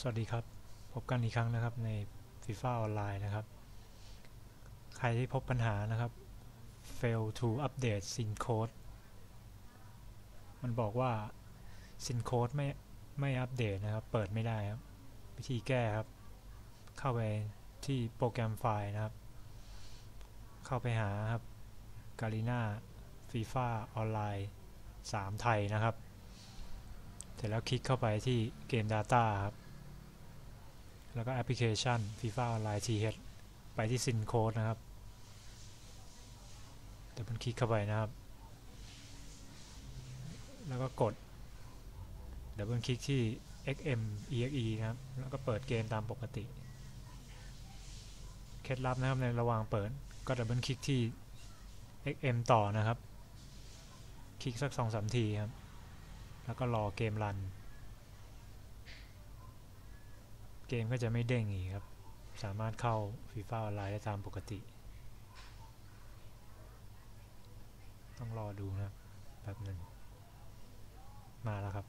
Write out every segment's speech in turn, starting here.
สวัสดีครับ พบกันอีกครั้งนะครับใน FIFA ออนไลน์นะครับ ใครที่พบปัญหานะครับ fail to update sin code มันบอกว่า sin code ไม่ไม่อัปเดตนะครับ เปิดไม่ได้ครับ วิธีแก้ครับ เข้าไปที่โปรแกรมไฟล์นะครับ เข้าไปหาครับ g a r i n a FIFA ออนไลน์3ไทยนะครับ เสร็จแล้วคลิกเข้าไปที่เกม Data ครับ แล้วก็แอปพลิเคชัน FIFA Online TH ไปที่ Sin Code นะครับเดี๋ยวมันคลิกเข้าไปนะครับ แล้วก็กดเดี๋ยวมันคลิกที่ XM EXE นะครับ แล้วก็เปิดเกมตามปกติ เคล็ดลับนะครับในระหว่างเปิดก็ดับเบิลคลิกที่ XM ต่อนะครับ คลิกสัก2-3ทีครับ แล้วก็รอเกมรัน เกมก็จะไม่เด้งอีกครับ สามารถเข้า FIFA ออนไลน์ได้ตามปกติ ต้องรอดูนะแบบหนึ่งมาแล้วครับ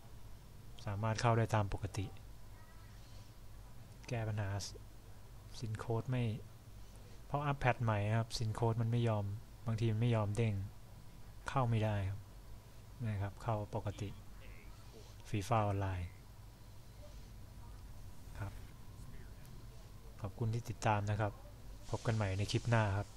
สามารถเข้าได้ตามปกติ แก้ปัญหาซินโค้ดไม่ เพราะอัปแพทใหม่ครับซินโค้ดมันไม่ยอม บางทีมันไม่ยอมเด้ง เข้าไม่ได้ครับนะครับ เข้าปกติ FIFA ออนไลน์ ครับ ขอบคุณที่ติดตามนะครับ พบกันใหม่ในคลิปหน้าครับ